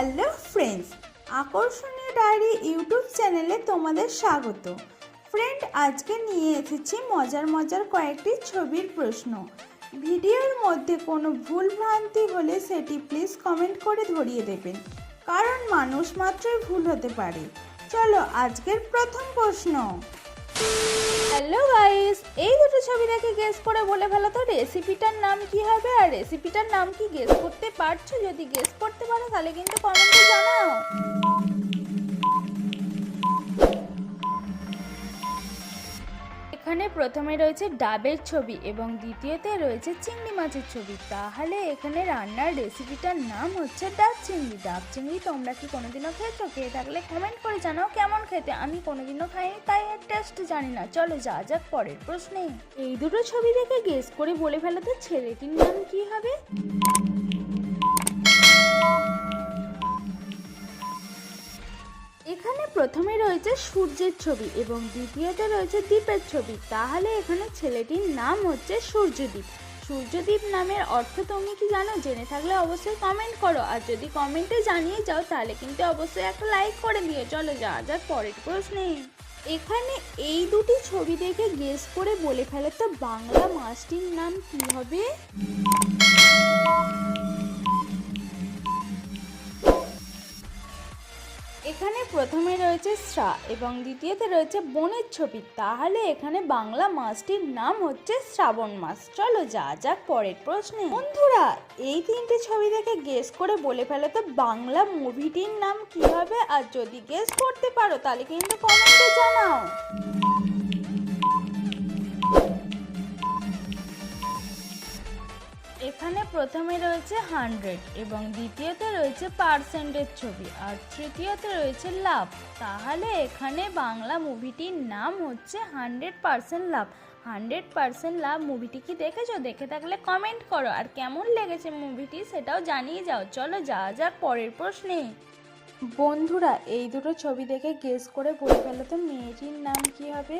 Hello friends, আকর্ষণীয় diary YouTube চ্যানেলে তোমাদের স্বাগত। ফ্রেন্ড, আজকে নিয়ে এসেছি মজার মজার কয়েকটি ছবির প্রশ্ন। ভিডিওর মধ্যে কোনো ভুল ভ্রান্তি হলে সেটি প্লিজ কমেন্ট করে ধরিয়ে দেবেন। কারণ মানুষ মাত্রই ভুল হতে পারে। চলো আজকের প্রথম প্রশ্ন। হ্যালো গাইস এই দুটো ছবি দেখে গেস করে বলে ফেলো তো রেসিপিটার নাম কি হবে? আর রেসিপিটার নাম কি গেস করতে পারছ? যদি গেস করতে পারো, তাহলে কিন্তু কমেন্টে জানাও। এখানে প্রথমে রয়েছে ডাবের ছবি এবং দ্বিতীয়তে রয়েছে চিংড়ি মাছের ছবি। তাহলে এখানে রান্নার রেসিপিটার নাম হচ্ছে ডাব চিংড়ি। ডাব চিংড়ি তোমরা কি কোনোদিনও খেয়েছো? খেয়ে থাকলে কমেন্ট করে জানাও কেমন খেতে। আমি কোনোদিনও খাইনি, তাই এর টেস্ট জানি না। চলো যা যাক পরের প্রশ্নে। এই দুটো ছবি দেখে গেস করে বলে ফেলো তো ছেলেটির নাম কি হবে? এখানে প্রথমে রয়েছে সূর্যের ছবি এবং দ্বিতীয়তে রয়েছে দ্বীপের ছবি। তাহলে এখানে ছেলেটির নাম হচ্ছে সূর্যদ্বীপ সূর্যদ্বীপ নামের অর্থ তুমি কি জানো? জেনে থাকলে অবশ্যই কমেন্ট করো। আর যদি কমেন্টে জানিয়ে যাও, তাহলে কিন্তু অবশ্যই একটা লাইক করে দিও। চলো যা যাক পরের প্রশ্নে। এখানে এই দুটি ছবি দেখে গেস করে বলে ফেলে তো বাংলা মাছটির নাম কি হবে? এখানে প্রথমে রয়েছে শ্রা এবং দ্বিতীয়তে রয়েছে বনের ছবি। তাহলে এখানে বাংলা মাসটির নাম হচ্ছে শ্রাবণ মাস। চলো যা যাক পরের প্রশ্নে। বন্ধুরা, এই তিনটি ছবি দেখে গেস করে বলে ফেলো তো বাংলা মুভিটির নাম কি হবে আর যদি গেস করতে পারো, তাহলে কিন্তু কমেন্টে জানাও। এখানে প্রথমে রয়েছে হান্ড্রেড এবং দ্বিতীয়তে রয়েছে পার্সেন্টের ছবি আর তৃতীয়তে রয়েছে লাভ। তাহলে এখানে বাংলা মুভিটির নাম হচ্ছে hundred percent love. Hundred percent love মুভিটি কি দেখেছ? দেখে থাকলে কমেন্ট করো। আর কেমন লেগেছে মুভিটি সেটাও জানিয়ে যাও। চলো যা যাক পরের প্রশ্নে। বন্ধুরা, এই দুটো ছবি দেখে গেস করে বলে ফেলো তো মেয়েটির নাম কি হবে?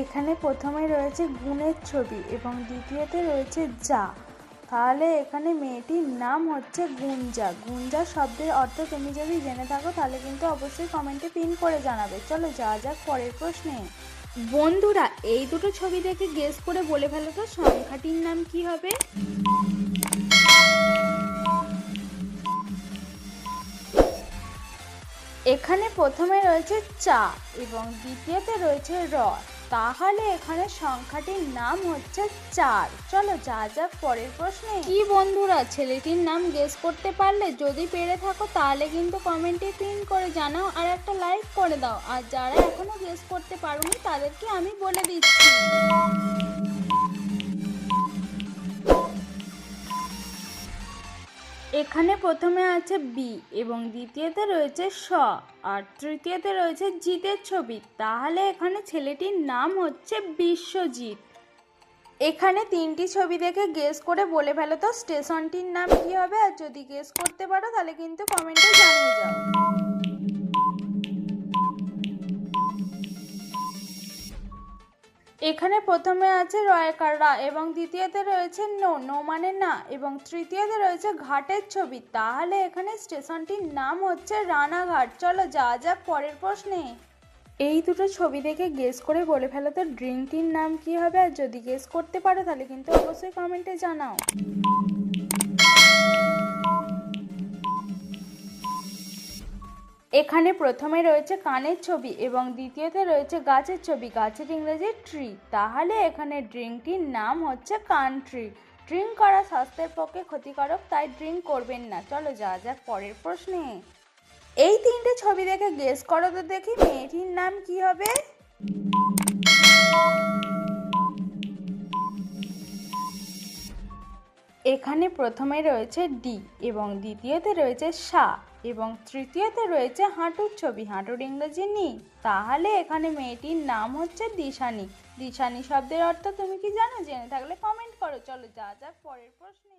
এখানে প্রথমে রয়েছে গুণের ছবি এবং দ্বিতীয়তে রয়েছে যা। তাহলে এখানে মেয়েটির নাম হচ্ছে গুঞ্জা। গুঞ্জা শব্দের অর্থ তুমি যদি জেনে থাকো, তাহলে কিন্তু অবশ্যই কমেন্টে পিন করে জানাবে। চলো যা যাক পরের প্রশ্নে। বন্ধুরা, এই দুটো ছবি দেখে গেস করে বলে ফেলো তো, সংখ্যাটির নাম কি হবে? এখানে প্রথমে রয়েছে চা এবং দ্বিতীয়তে রয়েছে র তাহলে এখানে সংখ্যাটির নাম হচ্ছে চার। চলো যা যাক পরের প্রশ্নে। কি বন্ধুরা, ছেলেটির নাম গেস করতে পারলে যদি পেরে থাকো তাহলে কিন্তু কমেন্টে পিন করে জানাও আর একটা লাইক করে দাও। আর যারা এখনও গেস করতে পারোনি তাদেরকে আমি বলে দিচ্ছি। এখানে প্রথমে আছে বি এবং দ্বিতীয়তে রয়েছে স আর তৃতীয়তে রয়েছে জিতের ছবি। তাহলে এখানে ছেলেটির নাম হচ্ছে বিশ্বজিৎ। এখানে তিনটি ছবি দেখে গেস করে বলে ফেলো তো স্টেশনটির নাম কি হবে? আর যদি গেস করতে পারো তাহলে কিন্তু কমেন্টে জানিয়ে যাও এখানে প্রথমে আছে রয়কাররা এবং দ্বিতীয়তে রয়েছে নো নো মানে না এবং তৃতীয়তে রয়েছে ঘাটের ছবি। তাহলে এখানে স্টেশনটির নাম হচ্ছে রানাঘাট। চলো যা যাক পরের প্রশ্নে। এই দুটো ছবি দেখে গেস করে বলে ফেলো তো ড্রিঙ্কটির নাম কি হবে? আর যদি গেস করতে পারো তাহলে কিন্তু অবশ্যই কমেন্টে জানাও। এখানে প্রথমে রয়েছে কানের ছবি এবং দ্বিতীয়তে রয়েছে গাছের ছবি, গাছের ইংরেজি ট্রি তাহলে এখানে ড্রিঙ্কটির নাম হচ্ছে কান্ট্রি ড্রিঙ্ক করা স্বাস্থ্যের পক্ষে ক্ষতিকারক, তাই ড্রিঙ্ক করবেন না। চলো যা যাক পরের প্রশ্নে। এই তিনটে ছবি দেখে গেস করো তো দেখি মেয়েটির নাম কি হবে। এখানে প্রথমে রয়েছে ডি এবং দ্বিতীয়তে রয়েছে সা। এবং তৃতীয়তে রয়েছে হাঁটুর ছবি, হাঁটুর ইংরেজি নি। তাহলে এখানে মেয়েটির নাম হচ্ছে দিশানি। দিশানি শব্দের অর্থ তুমি কি জানো? জেনে থাকলে কমেন্ট করো। চলো, যা যাক পরের প্রশ্ন।